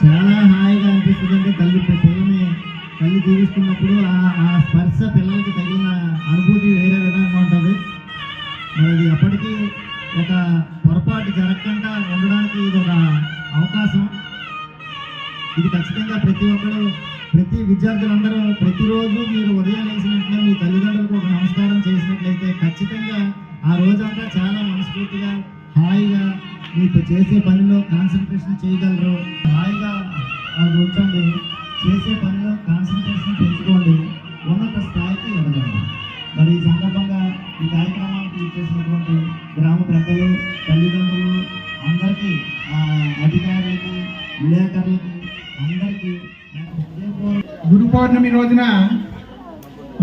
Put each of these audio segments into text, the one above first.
చాలా హాయిగా అనిపిస్తుంది తల్లి. పిల్లల్ని తల్లి జీవిస్తున్నప్పుడు ఆ ఆ స్పర్శ పిల్లలకి తగిలిన ఇది ఖచ్చితంగా ప్రతి ఒక్కరు ప్రతి విద్యార్థులందరూ ప్రతిరోజు మీరు ఉదయం లేచిన మీ తల్లిదండ్రులకు ఒక నమస్కారం చేసినట్లయితే ఖచ్చితంగా ఆ రోజంతా చాలా మనస్ఫూర్తిగా హాయిగా మీకు చేసే పనిలో కాన్సన్ట్రేషన్ చేయగలరు. హాయిగా కూర్చోండి. చేసే పని గురు పౌర్ణమి రోజున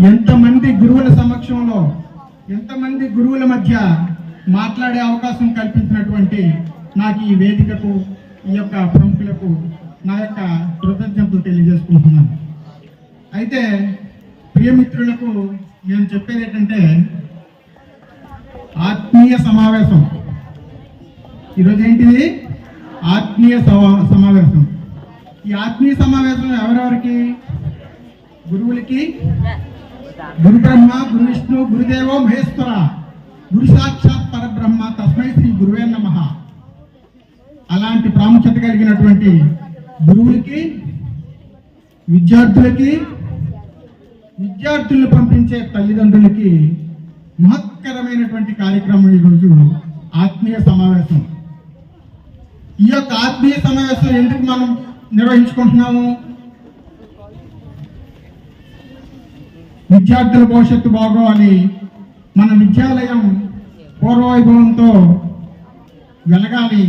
ఎంతమంది గురువుల సమక్షంలో ఎంతమంది గురువుల మధ్య మాట్లాడే అవకాశం కల్పించినటువంటి నాకు ఈ వేదికకు ఈ యొక్క ప్రముఖులకు నా యొక్క కృతజ్ఞతలు తెలియజేసుకుంటున్నాను. అయితే ప్రియమిత్రులకు నేను చెప్పేది ఏంటంటే ఆత్మీయ సమావేశం. ఈరోజు ఏంటిది? ఆత్మీయ సమా- సమావేశం. ఈ ఆత్మీయ సమావేశం ఎవరెవరికి? గురువులకి గురు బ్రహ్మ గురు విష్ణు గురుదేవో మహేశ్వర గురు సాక్షాత్ పరబ్రహ్మ తస్మై శ్రీ గురువే నమ. అలాంటి ప్రాముఖ్యత కలిగినటువంటి గురువులకి విద్యార్థులకి విద్యార్థులను పంపించే తల్లిదండ్రులకి మహత్తరమైనటువంటి కార్యక్రమం ఈరోజు ఆత్మీయ సమావేశం. ఈ యొక్క ఆత్మీయ సమావేశం ఎందుకు మనం నిర్వహించుకుంటున్నాము? విద్యార్థుల భవిష్యత్తు బాగోవాలి. మన విద్యాలయం పూర్వవైభవంతో వెలగాలి.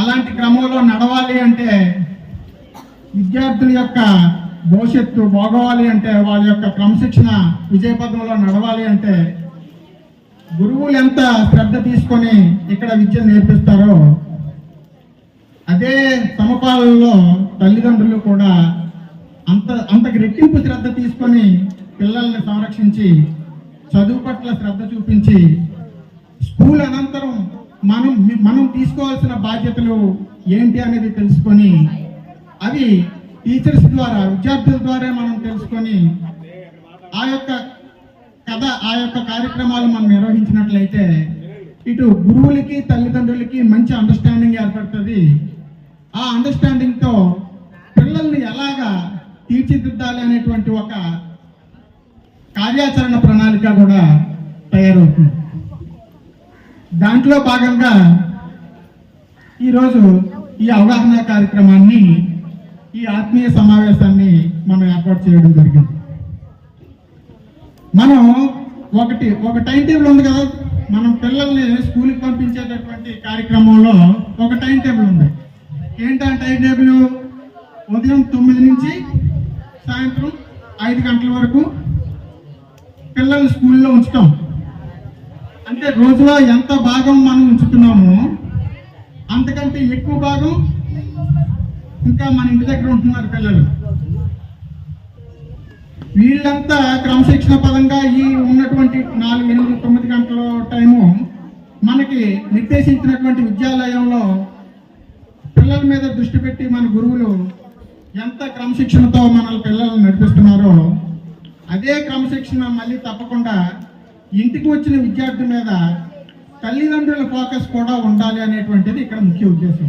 అలాంటి క్రమంలో నడవాలి అంటే విద్యార్థుల యొక్క భవిష్యత్తు బాగోవాలి అంటే వాళ్ళ యొక్క క్రమశిక్షణ విజయపథంలో నడవాలి అంటే గురువులు ఎంత శ్రద్ధ తీసుకొని ఇక్కడ విద్య నేర్పిస్తారో అదే సమపాలనలో తల్లిదండ్రులు కూడా అంత అంతకు రెట్టింపు శ్రద్ధ తీసుకొని పిల్లల్ని సంరక్షించి చదువు పట్ల శ్రద్ధ చూపించి స్కూల్ అనంతరం మనం మనం తీసుకోవాల్సిన బాధ్యతలు ఏంటి అనేది తెలుసుకొని అవి టీచర్స్ ద్వారా విద్యార్థుల ద్వారా మనం తెలుసుకొని ఆ యొక్క కథ ఆ యొక్క కార్యక్రమాలు మనం నిర్వహించినట్లయితే ఇటు గురువులకి తల్లిదండ్రులకి మంచి అండర్స్టాండింగ్ ఏర్పడుతుంది. ఆ అండర్స్టాండింగ్తో పిల్లల్ని ఎలాగా తీర్చిదిద్దాలి అనేటువంటి ఒక కార్యాచరణ ప్రణాళిక కూడా తయారవుతుంది. దాంట్లో భాగంగా ఈరోజు ఈ అవగాహన కార్యక్రమాన్ని ఈ ఆత్మీయ సమావేశాన్ని మనం ఏర్పాటు చేయడం జరిగింది. మనం ఒకటి ఒక టైం టేబుల్ ఉంది కదా? మనం పిల్లల్ని స్కూల్కి పంపించేటటువంటి కార్యక్రమంలో ఒక టైం టేబుల్ ఉంది. ఏంటి ఆ టైం టేబుల్? ఉదయం తొమ్మిది నుంచి సాయంత్రం ఐదు గంటల వరకు పిల్లల్ని స్కూల్లో ఉంచుతాం. అంటే రోజులో ఎంత భాగం మనం ఉంచుతున్నామో అంతకంటే ఎక్కువ భాగం ఇంకా మన ఇంటి దగ్గర ఉంటున్నారు పిల్లలు. వీళ్ళంతా క్రమశిక్షణ పరంగా ఈ ఉన్నటువంటి నాలుగు ఎనిమిది తొమ్మిది గంటల టైము మనకి నిర్దేశించినటువంటి విద్యాలయంలో పిల్లల మీద దృష్టి పెట్టి మన గురువులు ఎంత క్రమశిక్షణతో మన పిల్లల్ని నడిపిస్తున్నారో అదే క్రమశిక్షణ మళ్ళీ తప్పకుండా ఇంటికి వచ్చిన విద్యార్థి మీద తల్లిదండ్రుల ఫోకస్ కూడా ఉండాలి అనేటువంటిది ఇక్కడ ముఖ్య ఉద్దేశం.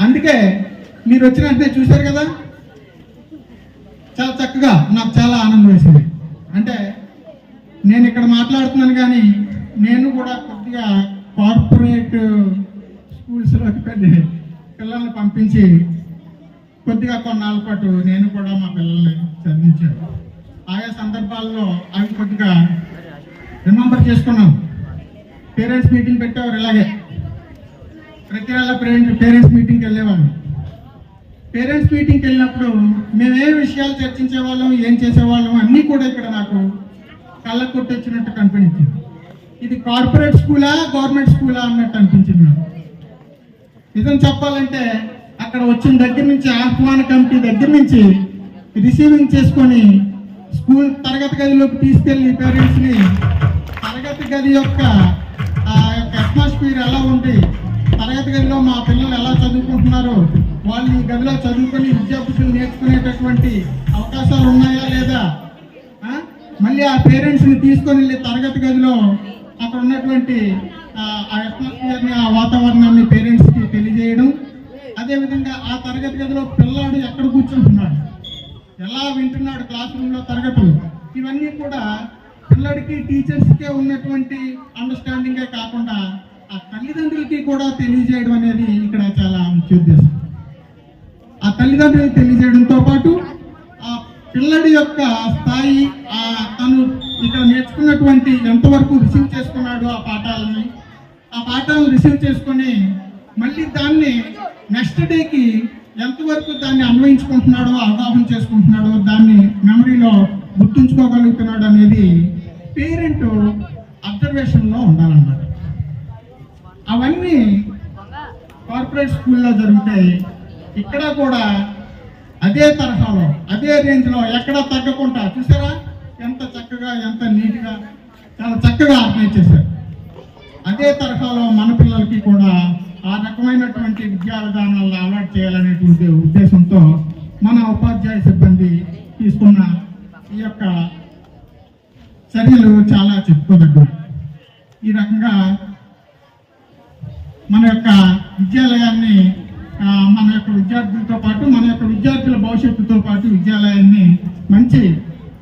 అందుకే మీరు వచ్చిన వెంటనే చూశారు కదా? చాలా చక్కగా నాకు చాలా ఆనందం వేసింది. అంటే నేను ఇక్కడ మాట్లాడుతున్నాను కానీ నేను కూడా కొద్దిగా కార్పొరేట్ స్కూల్స్లోకి వెళ్ళి పిల్లల్ని పంపించి కొద్దిగా కొన్నాళ్ళ పాటు నేను కూడా మా పిల్లల్ని చదివించాను. ఆయా సందర్భాల్లో అవి కొద్దిగా రిమెంబర్ చేసుకున్నాం. పేరెంట్స్ మీటింగ్ పెట్టేవారు ఇలాగే. ప్రతి నెల పేరెంట్ పేరెంట్స్ మీటింగ్కి వెళ్ళేవాళ్ళం. పేరెంట్స్ మీటింగ్కి వెళ్ళినప్పుడు మేము ఏ విషయాలు చర్చించేవాళ్ళం ఏం చేసేవాళ్ళం అన్నీ కూడా ఇక్కడ నాకు కళ్ళ కొట్టొచ్చినట్టు కనిపించింది. ఇది కార్పొరేట్ స్కూలా గవర్నమెంట్ స్కూలా అన్నట్టు అనిపించింది నాకు. నిజం చెప్పాలంటే అక్కడ వచ్చిన దగ్గర నుంచి ఆహ్వాన కమిటీ దగ్గర నుంచి రిసీవింగ్ చేసుకొని స్కూల్ తరగతి గదిలోకి తీసుకెళ్ళి పేరెంట్స్ని తరగతి గది యొక్క ఆ యొక్క అట్మాస్ఫియర్ ఎలా ఉంది తరగతి గదిలో మా పిల్లలు ఎలా చదువుకుంటున్నారు వాళ్ళు ఈ గదిలో చదువుకొని విద్యాబుద్ధులు నేర్చుకునేటటువంటి అవకాశాలు ఉన్నాయా లేదా? మళ్ళీ ఆ పేరెంట్స్ని తీసుకొని వెళ్ళి తరగతి గదిలో అక్కడ ఉన్నటువంటి ఆ అట్మాస్ఫియర్ని ఆ వాతావరణాన్ని పేరెంట్స్కి కి తెలియజేయడం అదేవిధంగా ఆ తరగతి గదిలో పిల్లాడు ఎక్కడ కూర్చుంటున్నాడు? ఎలా వింటున్నాడు క్లాస్ రూమ్లో తరగతులు? ఇవన్నీ కూడా పిల్లడికి టీచర్స్కే ఉన్నటువంటి అండర్స్టాండింగే కాకుండా ఆ తల్లిదండ్రులకి కూడా తెలియజేయడం అనేది ఇక్కడ చాలా ముఖ్య ఉద్దేశం. ఆ తల్లిదండ్రులకు తెలియజేయడంతో పాటు ఆ పిల్లడి యొక్క స్థాయి ఆ తను ఇక్కడ నేర్చుకున్నటువంటి ఎంతవరకు రిసీవ్ చేసుకున్నాడు ఆ పాఠాలని ఆ పాఠాలను రిసీవ్ చేసుకొని మళ్ళీ దాన్ని నెక్స్ట్ డేకి ఎంతవరకు దాన్ని అన్వయించుకుంటున్నాడో అవగాహన చేసుకుంటున్నాడో దాన్ని మెమరీలో గుర్తుంచుకోగలుగుతున్నాడు అనేది పేరెంట్ అబ్జర్వేషన్లో ఉండాలన్నమాట. అవన్నీ కార్పొరేట్ స్కూల్లో జరుగుతాయి ఇక్కడ కూడా అదే తరహాలో అదే రేంజ్లో ఎక్కడ తగ్గకుండా చూసారా? ఎంత చక్కగా ఎంత నీట్గా చాలా చక్కగా ఆర్గనైజ్ చేశారు. అదే తరహాలో మన పిల్లలకి కూడా ఆ రకమైనటువంటి విద్యా విధానాలను అలవాటు చేయాలనేటువంటి ఉద్దేశంతో మన ఉపాధ్యాయ సిబ్బంది తీసుకున్న ఈ యొక్క చర్యలు చాలా చెప్పుకోదగ్గవి. ఈ రకంగా మన యొక్క విద్యాలయాన్ని మన యొక్క విద్యార్థులతో పాటు మన యొక్క విద్యార్థుల భవిష్యత్తుతో పాటు విద్యాలయాన్ని మంచి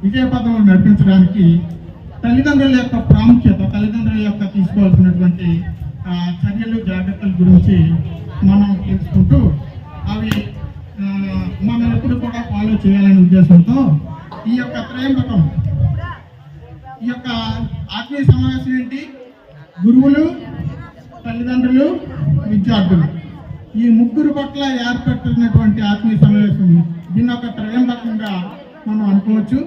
విజయపథంలో నడిపించడానికి తల్లిదండ్రుల యొక్క ప్రాముఖ్యత తల్లిదండ్రుల యొక్క తీసుకోవాల్సినటువంటి చర్యలు జాగ్రత్తల గురించి మనం తెలుసుకుంటూ అవి మనం ఎప్పుడు కూడా ఫాలో చేయాలనే ఉద్దేశంతో ఈ యొక్క త్రయంబకం ఈ యొక్క ఆత్మీయ సమావేశం ఏంటి? గురువులు తల్లిదండ్రులు విద్యార్థులు. ఈ ముగ్గురు పట్ల ఏర్పడుతున్నటువంటి ఆత్మీయ సమావేశం దీన్ని ఒక త్రయంబకంగా మనం అనుకోవచ్చు.